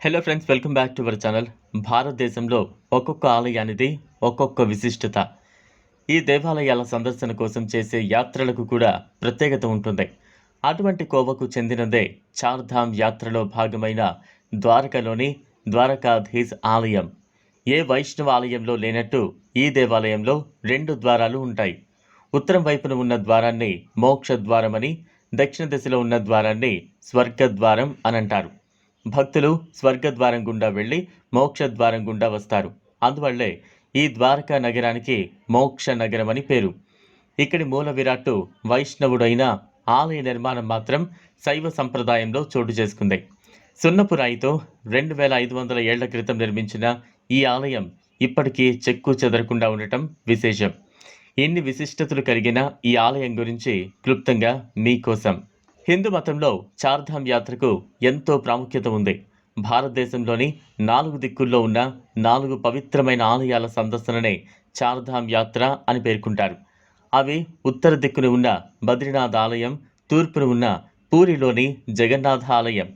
Hello friends welcome back to our channel భారతదేశంలో ఒక్కొక్క ఆలయానిది ఒక్కొక్క విశిష్టత. ఈ దేవాలయాల సందర్శన కోసం చేసే యాత్రలకు కూడా ప్రత్యేకత ఉంటుంది. అటువంటి కోవకు చెందినదే చార్ధామ్ యాత్రలో భాగమైన ద్వారకలోని ద్వారకాధీశ్ ఆలయం. ఏ వైష్ణవ ఆలయంలో లేనట్టు ఈ దేవాలయంలో రెండు ద్వారాలు ఉంటాయి. ఉత్తరం వైపున ఉన్న ద్వారాన్ని మోక్ష ద్వారమని దక్షిణ దిశలో ఉన్న ద్వారాన్ని స్వర్గద్వారం అని అంటారు భక్తులు స్వర్గద్వారం గుండా వెళ్ళి మోక్ష ద్వారం గుండా వస్తారు. అందువల్లే ఈ ద్వారకా నగరానికి మోక్ష నగరం అని పేరు. ఇక్కడి మూల విరాట్టు వైష్ణవుడైన ఆలయ నిర్మాణం మాత్రం శైవ సంప్రదాయంలో చోటు చేసుకుంది. సున్నపు రాయితో రెండు వేల ఐదు వందల ఏళ్ళ క్రితం నిర్మించిన ఈ ఆలయం ఇప్పటికీ చెక్కు చెదరకుండా ఉండటం విశేషం. ఎన్ని విశిష్టతలు కలిగిన ఈ ఆలయం గురించి క్లుప్తంగా మీకోసం హిందూ మతంలో చార్ధామ్ యాత్రకు ఎంతో ప్రాముఖ్యత ఉంది. భారతదేశంలోని నాలుగు దిక్కుల్లో ఉన్న నాలుగు పవిత్రమైన ఆలయాల సందర్శననే చార్ధామ్ యాత్ర అని పేర్కొంటారు. అవి ఉత్తర దిక్కున ఉన్న బద్రీనాథ్ ఆలయం తూర్పున ఉన్న పూరిలోని జగన్నాథ ఆలయం.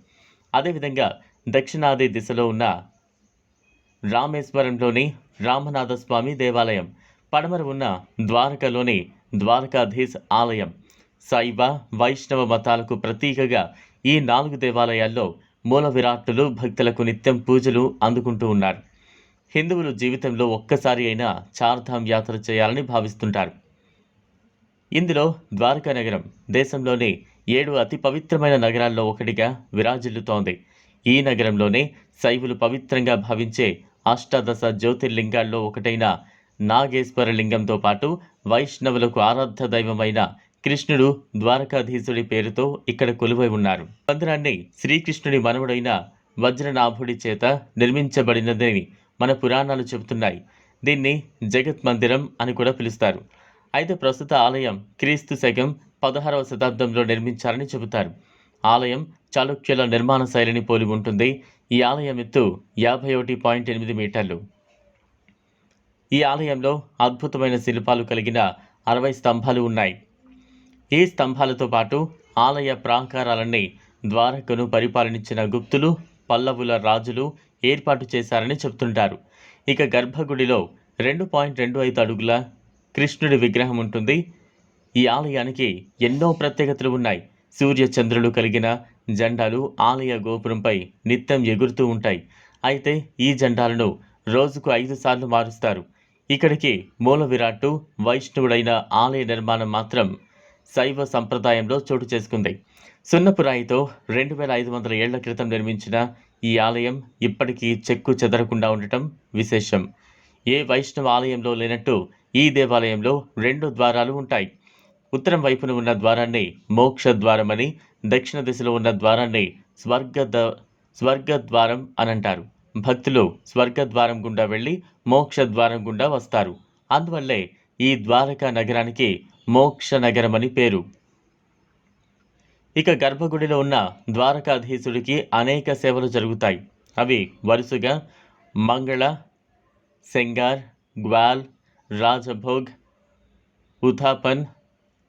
అదేవిధంగా దక్షిణాది దిశలో ఉన్న రామేశ్వరంలోని రామనాథస్వామి దేవాలయం. పడమర ఉన్న ద్వారకలోని ద్వారకాధీశ్ ఆలయం. శైవ వైష్ణవ మతాలకు ప్రతీకగా ఈ నాలుగు దేవాలయాల్లో మూల విరాట్టులు భక్తులకు నిత్యం పూజలు అందుకుంటూ ఉన్నారు. హిందువులు జీవితంలో ఒక్కసారి అయినా చార్ధామ్ యాత్ర చేయాలని భావిస్తుంటారు. ఇందులో ద్వారకా నగరం దేశంలోని ఏడు అతి పవిత్రమైన నగరాల్లో ఒకటిగా విరాజిల్లుతోంది. ఈ నగరంలోనే శైవులు పవిత్రంగా భావించే అష్టాదశ జ్యోతిర్లింగాల్లో ఒకటైన నాగేశ్వర లింగంతో పాటు వైష్ణవులకు ఆరాధ్య దైవమైన కృష్ణుడు ద్వారకాధీశుడి పేరుతో ఇక్కడ కొలువై ఉన్నారు. మందిరాన్ని శ్రీకృష్ణుడి మనవుడైన వజ్రనాభుడి చేత నిర్మించబడినదని మన పురాణాలు చెబుతున్నాయి. దీన్ని జగత్ మందిరం అని కూడా పిలుస్తారు. అయితే ప్రస్తుత ఆలయం క్రీస్తు శకం పదహారవ శతాబ్దంలో నిర్మించారని చెబుతారు. ఆలయం చాళుక్యుల నిర్మాణ శైలిని పోలి ఉంటుంది. ఈ ఆలయం ఎత్తు యాభై ఒకటి పాయింట్ ఎనిమిది మీటర్లు. ఈ ఆలయంలో అద్భుతమైన శిల్పాలు కలిగిన అరవై స్తంభాలు ఉన్నాయి. ఈ స్తంభాలతో పాటు ఆలయ ప్రాంకారాలన్నీ ద్వారకను పరిపాలించిన గుప్తులు పల్లవుల రాజులు ఏర్పాటు చేశారని చెప్తుంటారు ఇక గర్భగుడిలో రెండు పాయింట్ రెండు ఐదు అడుగుల కృష్ణుడి విగ్రహం ఉంటుంది. ఈ ఆలయానికి ఎన్నో ప్రత్యేకతలు ఉన్నాయి. సూర్య చంద్రులు కలిగిన జెండాలు ఆలయ గోపురంపై నిత్యం ఎగురుతూ ఉంటాయి. అయితే ఈ జెండాలను రోజుకు ఐదు సార్లు మారుస్తారు. ఇక్కడికి మూల విరాట్టు వైష్ణవుడైన ఆలయ నిర్మాణం మాత్రం శైవ సంప్రదాయంలో చోటు చేసుకుంది. సున్నపు రాయితో రెండు వేల ఐదు వందల ఏళ్ళ క్రితం నిర్మించిన ఈ ఆలయం ఇప్పటికీ చెక్కు చెదరకుండా ఉండటం విశేషం. ఏ వైష్ణవ ఆలయంలో లేనట్టు ఈ దేవాలయంలో రెండు ద్వారాలు ఉంటాయి. ఉత్తరం వైపున ఉన్న ద్వారాన్ని మోక్ష ద్వారమని దక్షిణ దిశలో ఉన్న ద్వారాన్ని స్వర్గ స్వర్గద్వారం అని అంటారు భక్తులు స్వర్గద్వారం గుండా వెళ్ళి మోక్ష ద్వారం గుండా వస్తారు. అందువల్లే ఈ ద్వారకా నగరానికి మోక్ష నగరమని అని పేరు. ఇక గర్భగుడిలో ఉన్న ద్వారకాధీశుడికి అనేక సేవలు జరుగుతాయి. అవి వరుసగా మంగళ సెంగార్ గ్వాల్ రాజభోగ్ ఉథాపన్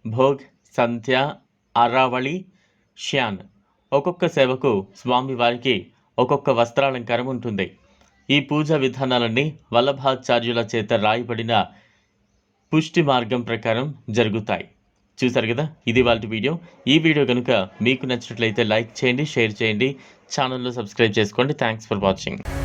భోగ్ సంధ్య అరావళి శ్యాన్ ఒక్కొక్క సేవకు స్వామివారికి ఒక్కొక్క వస్త్రాలంకారం ఉంటుంది. ఈ పూజా విధానాలన్నీ వల్లభాచార్యుల చేత రాయబడిన పుష్టి మార్గం ప్రకారం జరుగుతాయి. చూసారు కదా? ఇది వాళ్ళ వీడియో. ఈ వీడియో కనుక మీకు నచ్చినట్లయితే లైక్ చేయండి షేర్ చేయండి. ఛానల్లో సబ్స్క్రైబ్ చేసుకోండి. Thanks for watching